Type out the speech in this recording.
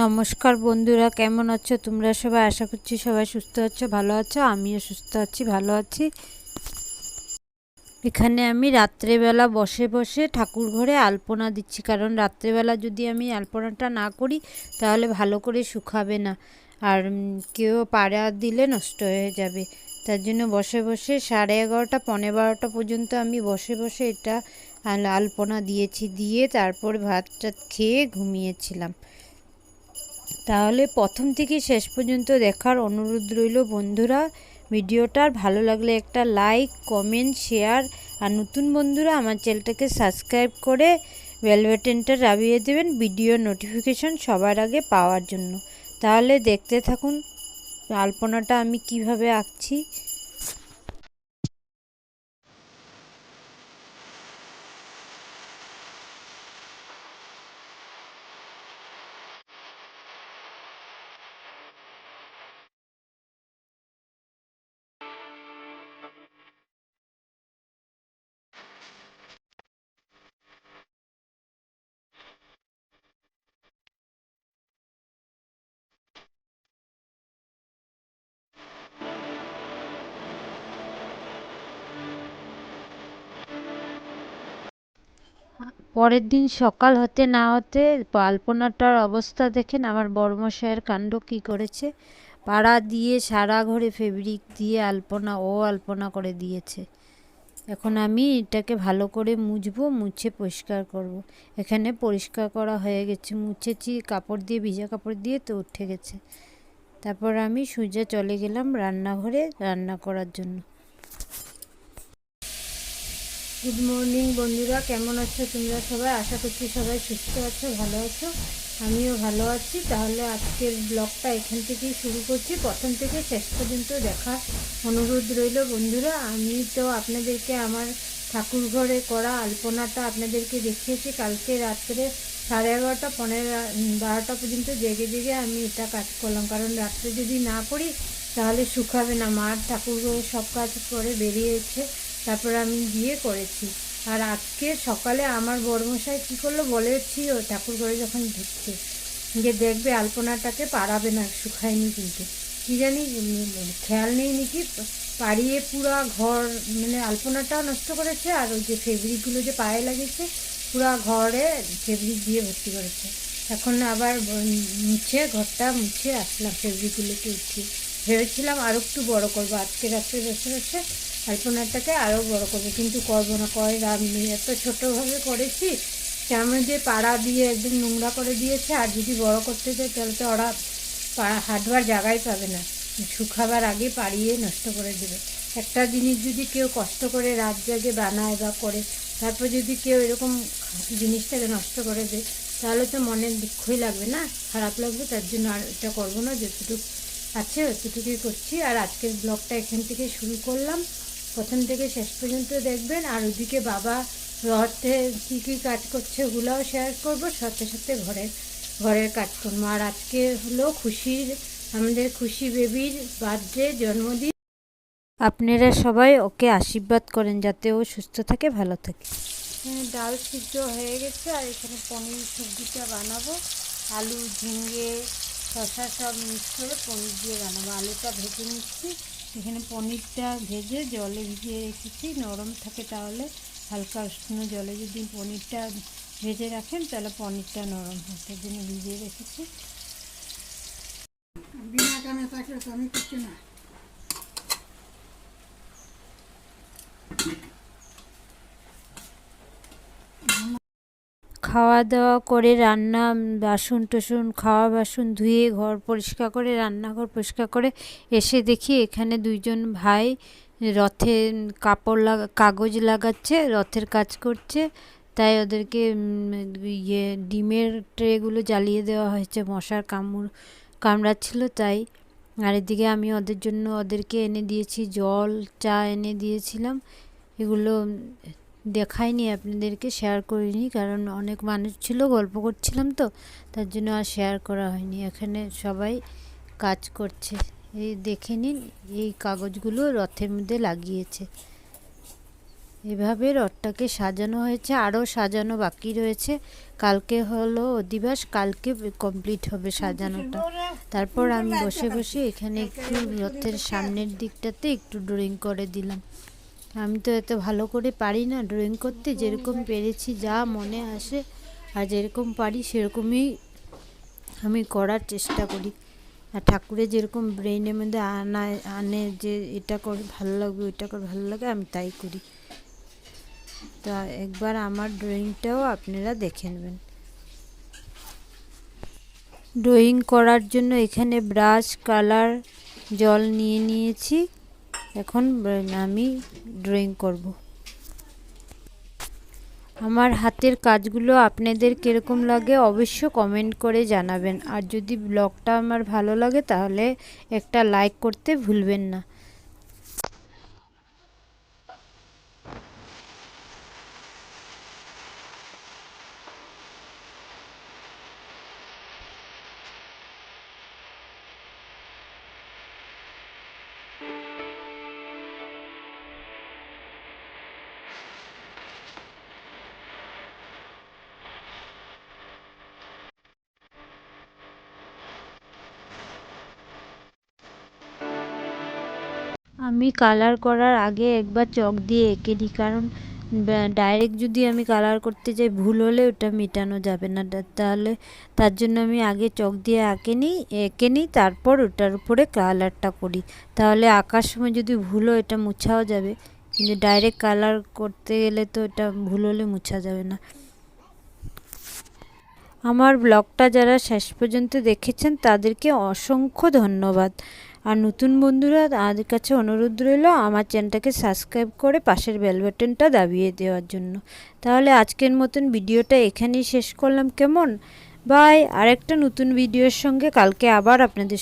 নমস্কার বন্ধুরা, কেমন আছো তোমরা সবাই? আশা করছি সবাই সুস্থ আছো, ভালো আছো, আমিও সুস্থ আছি, ভালো আছি। এখানে আমি রাত্রেবেলা বসে বসে ঠাকুর ঘরে আলপনা দিচ্ছি, কারণ রাত্রেবেলা যদি আমি আলপনাটা না করি, তাহলে ভালো করে শুকাবে না, আর কেউ পাড়া দিলে নষ্ট হয়ে যাবে। তার জন্য বসে বসে সাড়ে এগারোটা পনেরো বারোটা পর্যন্ত আমি বসে বসে এটা আলপনা দিয়েছি, দিয়ে তারপর ভাত টাত খেয়ে ঘুমিয়েছিলাম। তাহলে প্রথম থেকে শেষ পর্যন্ত দেখার অনুরোধ রইল বন্ধুরা। ভিডিওটার ভালো লাগলে একটা লাইক কমেন্ট শেয়ার আর নতুন বন্ধুরা আমার চ্যানেলটাকে সাবস্ক্রাইব করে বেল রাবিয়ে দেবেন ভিডিও নোটিফিকেশন সবার আগে পাওয়ার জন্য। তাহলে দেখতে থাকুন, আলপনাটা আমি কীভাবে আঁকছি। পরের দিন সকাল হতে না হতে আলপনাটার অবস্থা দেখেন আমার বড়মশাইয়ের কাণ্ড কি করেছে। পাড়া দিয়ে সারা ঘরে ফেব্রিক দিয়ে আলপনা, ও আলপনা করে দিয়েছে। এখন আমি এটাকে ভালো করে মুছবো, মুছে পরিষ্কার করব। এখানে পরিষ্কার করা হয়ে গেছে, মুছেছি, কাপড় দিয়ে, ভিজা কাপড় দিয়ে তো উঠে গেছে। তারপর আমি সোজা চলে গেলাম রান্নাঘরে রান্না করার জন্য। গুড মর্নিং বন্ধুরা। কেমন আছো তোমরা সবাই? আশা করছি সবাই সুস্থ আছো, ভালো আছো। আমিও ভালো আছি। তাহলে আজকের ব্লগটা এখান থেকেই শুরু করছি। প্রথম থেকে শেষ পর্যন্ত দেখা অনুরোধ রইল, বন্ধুরা। আমি তো আপনাদেরকে আমার ঠাকুর ঘরে করা আলপনাটা আপনাদেরকে দেখিয়েছি। কালকে রাত্রে সাড়ে এগারোটা, পনেরো বারোটা পর্যন্ত জেগে জেগে আমি এটা কাজ করলাম। কারণ রাত্রে যদি না করি, তাহলে শুকাবে না। মার ঠাকুর সব কাজ করে বেরিয়েছে। তারপর আমি গিয়ে করেছি। আর আজকে সকালে আমার বড়মশাই কী করল বলেছি ও ঠাকুর ঘরে যখন ঢুকছে যে দেখবে আলপনাটাকে পারাবে না, শুকায়নি কিন্তু। কী জানি খেয়াল নেই নাকি, পাড়িয়ে পুরা ঘর মানে আলপনাটাও নষ্ট করেছে, আর ওই যে ফেব্রিকগুলো যে পায়ে লাগিয়েছে, পুরা ঘরে ফেব্রিক দিয়ে ভর্তি করেছে। এখন আবার মুছে, ঘরটা মুছে আসলাম ফেব্রিকগুলোকে উঠিয়ে। ভেবেছিলাম আরও একটু বড় করব। আজকে রাত্রে বসে বসে আলপনাটাকে আরও বড় করব। কিন্তু করব না, কয় নেই। এত ছোটোভাবে করেছি কেমন যে পাড়া দিয়ে একদম নোংরা করে দিয়েছে, আর যদি বড় করতে চাই তাহলে তো ওরা পাড়া হাঁটবার জায়গায় পাবে না। শুকাবার আগে পাড়িয়ে নষ্ট করে দেবে। একটা জিনিস যদি কেউ কষ্ট করে রাত জাগে বানায় বা করে, তারপর যদি কেউ এরকম জিনিসটাকে নষ্ট করে দেয়, তাহলে তো মনের দুঃখই লাগবে না, খারাপ লাগবে, তার জন্য আর এটা করব না, যতটুকু আছে অতটুকুই করছি আর আজকের ব্লগটা এখান থেকে শুরু করলাম। প্রথম থেকে শেষ পর্যন্ত দেখবেন। আর ওদিকে বাবা রথে কী কী কাজ করছে ওগুলোও শেয়ার করব। সাথে সাথে ঘরের ঘরের কাজকর্ম। আর আজকে হলো খুশির, আমাদের খুশি বেবির বার্থডে জন্মদিন। আপনারা সবাই ওকে আশীর্বাদ করেন যাতে ও সুস্থ থাকে, ভালো থাকে। ডাল সিদ্ধ হয়ে গেছে। আর এখানে পনির সবজিটা বানাবো। আলু, ঝিঙে শসা সব মিক্স করে পনির দিয়ে বানাবো। আলুটা ভেজে নিচ্ছি। এখানে পনিরটা ভেজে জলে ভিজিয়ে রেখেছি। নরম থাকে তাহলে হালকা উষ্ণ জলে যদি পনিরটা ভেজে রাখেন, তাহলে পনিরটা নরম হয়। তার জন্য ভিজিয়ে রেখেছি। বিনা কামে পাশে আমি কিছু না। খাওয়া দাওয়া করে রান্না বাসন টাসন খাওয়া বাসন ধুয়ে ঘর পরিষ্কার করে, রান্নাঘর পরিষ্কার করে এসে দেখি এখানে দুইজন ভাই রথে কাপড় লাগা, কাগজ লাগাচ্ছে, রথের কাজ করছে। তাই ওদেরকে ইয়ে ডিমের ট্রেগুলো জ্বালিয়ে দেওয়া হয়েছে, মশার কামড় কামড়াচ্ছিল তাই। আর এদিকে আমি ওদের জন্য ওদেরকে এনে দিয়েছি, জল, চা এনে দিয়েছিলাম। এগুলো দেখাইনি আপনাদেরকে শেয়ার করিনি, কারণ অনেক মানুষ ছিল, গল্প করছিলাম তো, তার জন্য আর শেয়ার করা হয়নি। এখানে সবাই কাজ করছে। এই দেখে নিন, এই কাগজগুলো রথের মধ্যে লাগিয়েছে। এভাবে রথটাকে সাজানো হয়েছে আরও সাজানো বাকি রয়েছে। কালকে হলো অধিবাস, কালকে কমপ্লিট হবে সাজানোটা। তারপর আমি বসে বসে এখানে একটু রথের সামনের দিকটাতে একটু ড্রয়িং করে দিলাম। আমি তো এত ভালো করে পারি না ড্রয়িং করতে। যেরকম পেরেছি যা মনে আসে আর যেরকম পারি সেরকমই আমি করার চেষ্টা করি। আর ঠাকুরের যেরকম ব্রেনের মধ্যে আনা, আনে যে এটা করে, ভালো লাগবে, ওইটা করে, ভালো লাগে, আমি তাই করি। তা একবার আমার ড্রয়িংটাও আপনারা দেখে নেবেন। ড্রয়িং করার জন্য এখানে ব্রাশ কালার জল নিয়ে নিয়েছি। এখন আমি ড্রয়িং করব। আমার হাতের কাজগুলো আপনাদের কীরকম লাগে অবশ্য কমেন্ট করে জানাবেন। আর যদি ব্লগটা আমার ভালো লাগে তাহলে একটা লাইক করতে ভুলবেন না। আমি কালার করার আগে একবার চক দিয়ে এঁকে নিই, কারণ ডাইরেক্ট যদি আমি কালার করতে যাই, ভুল হলে ওটা মেটানো যাবে না। তাহলে তার জন্য আমি আগে চক দিয়ে আঁকে নিই, এঁকে নিই, তারপর ওটার উপরে কালারটা করি। তাহলে আঁকার সময় যদি ভুল হয়, এটা মুছাও যাবে। কিন্তু ডাইরেক্ট কালার করতে গেলে তো এটা ভুল হলে মুছা যাবে না। আমার ব্লগটা যারা শেষ পর্যন্ত দেখেছেন, তাদেরকে অসংখ্য ধন্যবাদ। আর নতুন বন্ধুরা আমাদের কাছে অনুরোধ রইল আমার চ্যানেলটাকে সাবস্ক্রাইব করে পাশের বেল বাটনটা দাবিয়ে দেওয়ার জন্য। তাহলে আজকের মতন ভিডিওটা এখানেই শেষ করলাম। কেমন? বাই। আরেকটা নতুন ভিডিওর সঙ্গে কালকে আবার আপনাদের